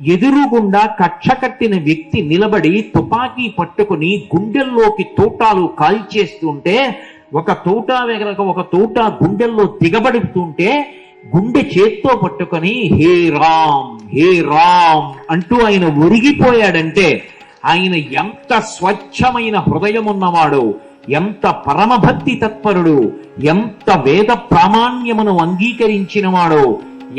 ఎదురుగుండా కక్ష కట్టిన వ్యక్తి నిలబడి తుపాకీ పట్టుకుని గుండెల్లోకి తోటాలు కాల్చేస్తుంటే ఒక తోట వెగలక ఒక తోట గుండెల్లో దిగబడుతుంటే గుండె చేత్తో పట్టుకొని హే రామ్ హే రామ్ అంటూ ఆయన ఒరిగిపోయాడంటే ఆయన ఎంత స్వచ్ఛమైన హృదయం ఉన్నవాడు ఎంత పరమభక్తి తత్పరుడు ఎంత వేద ప్రామాణ్యమును అంగీకరించినవాడో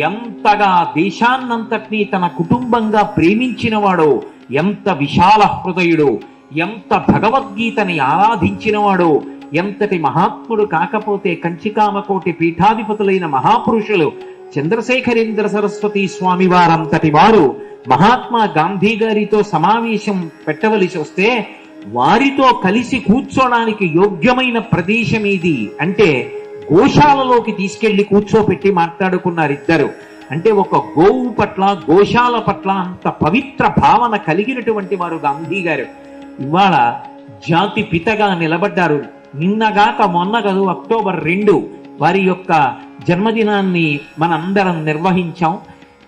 ఎంతగా దేశాన్నంతటినీ తన కుటుంబంగా ప్రేమించినవాడో ఎంత విశాల హృదయుడు ఎంత భగవద్గీతని ఆరాధించినవాడో ఎంతటి మహాత్ముడు కాకపోతే కంచికామకోటి పీఠాధిపతులైన మహాపురుషులు చంద్రశేఖరేంద్ర సరస్వతి స్వామి వారంతటి వారు మహాత్మా గాంధీ గారితో సమావేశం పెట్టవలసి వస్తే వారితో కలిసి కూర్చోడానికి యోగ్యమైన ప్రదేశం ఇది అంటే గోశాలలోకి తీసుకెళ్ళి కూర్చోపెట్టి మాట్లాడుకున్నారు ఇద్దరు అంటే ఒక గోవు పట్ల గోశాల పట్ల అంత పవిత్ర భావన కలిగినటువంటి వారు గాంధీ గారు. ఇవాళ జాతి పితగా నిలబడ్డారు. నిన్నగాక మొన్న కదు అక్టోబర్ రెండు వారి యొక్క జన్మదినాన్ని మనందరం నిర్వహించాం.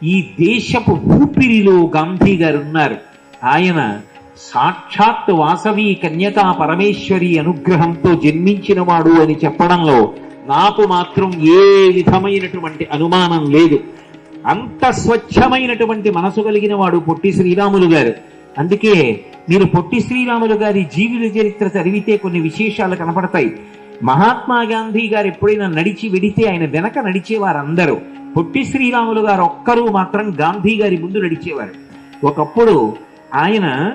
ఈ దేశపు ఊపిరిలో గాంధీ గారు ఉన్నారు. ఆయన సాక్షాత్ వాసవి కన్యకా పరమేశ్వరి అనుగ్రహంతో జన్మించినవాడు అని చెప్పడంలో నాకు మాత్రం ఏ విధమైనటువంటి అనుమానం లేదు. అంత స్వచ్ఛమైనటువంటి మనసు కలిగిన వాడు పొట్టి శ్రీరాములు గారు. అందుకే మీరు పొట్టి శ్రీరాములు గారి జీవిత చరిత్ర చదివితే కొన్ని విశేషాలు కనపడతాయి. మహాత్మా గాంధీ గారు ఎప్పుడైనా నడిచి వెడితే ఆయన వెనక నడిచేవారందరూ. పొట్టి శ్రీరాములు గారు ఒక్కరూ మాత్రం గాంధీ గారి ముందు నడిచేవారు. ఒకప్పుడు ఆయన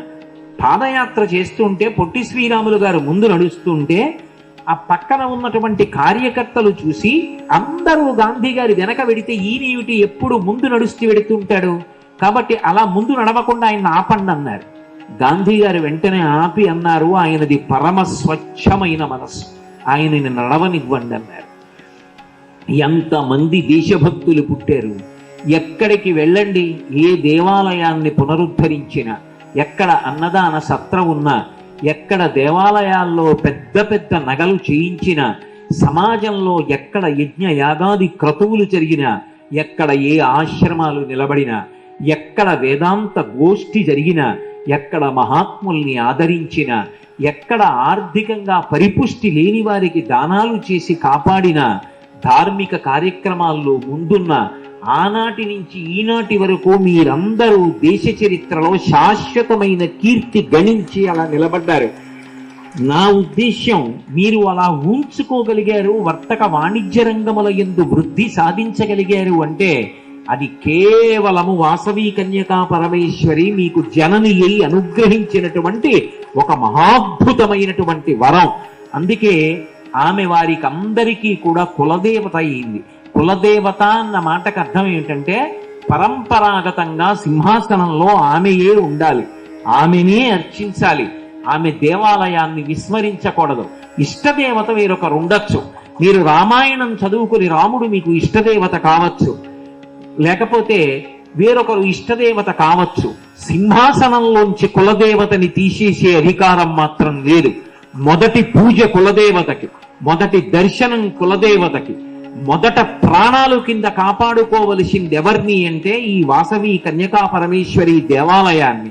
పాదయాత్ర చేస్తుంటే పొట్టి శ్రీరాములు గారు ముందు నడుస్తుంటే ఆ పక్కన ఉన్నటువంటి కార్యకర్తలు చూసి అందరూ గాంధీ గారి వెనక వెడితే ఈయనేమిటి ఎప్పుడు ముందు నడుస్తూ వెడుతుంటాడు? కాబట్టి అలా ముందు నడవకుండా ఆయన ఆపండి అన్నారు. గాంధీ గారు వెంటనే ఆపి అన్నారు ఆయనది పరమ స్వచ్ఛమైన మనస్సు. ఆయనని నడవనివ్వండి అన్నారు. ఎంతమంది దేశభక్తులు పుట్టారు? ఎక్కడికి వెళ్ళండి? ఏ దేవాలయాన్ని పునరుద్ధరించినా ఎక్కడ అన్నదాన సత్రం ఉన్నా ఎక్కడ దేవాలయాల్లో పెద్ద పెద్ద నగలు చేయించిన సమాజంలో ఎక్కడ యజ్ఞ యాగాది క్రతువులు జరిగిన ఎక్కడ ఏ ఆశ్రమాలు నిలబడినా ఎక్కడ వేదాంత గోష్ఠి జరిగిన ఎక్కడ మహాత్ముల్ని ఆదరించిన ఎక్కడ ఆర్థికంగా పరిపుష్టి లేని వారికి దానాలు చేసి కాపాడిన ధార్మిక కార్యక్రమాల్లో ముందున్న ఆనాటి నుంచి ఈనాటి వరకు మీరందరూ దేశ చరిత్రలో శాశ్వతమైన కీర్తి గణించి అలా నిలబడ్డారు. నా ఉద్దేశ్యం మీరు అలా ఉంచుకోగలిగారు వర్తక వాణిజ్య రంగముల ఎందు వృద్ధి సాధించగలిగారు అంటే అది కేవలము వాసవి కన్యకా పరమేశ్వరి మీకు జనని అయి అనుగ్రహించినటువంటి ఒక మహాద్భుతమైనటువంటి వరం. అందుకే ఆమె వారికి అందరికీ కూడా కులదేవత అయింది. కులదేవత అన్న మాటకు అర్థం ఏమిటంటే పరంపరాగతంగా సింహాసనంలో ఆమెయే ఉండాలి. ఆమెనే అర్చించాలి. ఆమె దేవాలయాన్ని విస్మరించకూడదు. ఇష్టదేవత వేరొకరు ఉండొచ్చు. మీరు రామాయణం చదువుకుని రాముడు మీకు ఇష్టదేవత కావచ్చు. లేకపోతే వేరొకరు ఇష్టదేవత కావచ్చు. సింహాసనంలోంచి కులదేవతని తీసేసే అధికారం మాత్రం లేదు. మొదటి పూజ కులదేవతకి మొదటి దర్శనం కులదేవతకి. మొదట ప్రాణాలు కింద కాపాడుకోవలసింది ఎవరిని అంటే ఈ వాసవి కన్యకా పరమేశ్వరి దేవాలయాన్ని.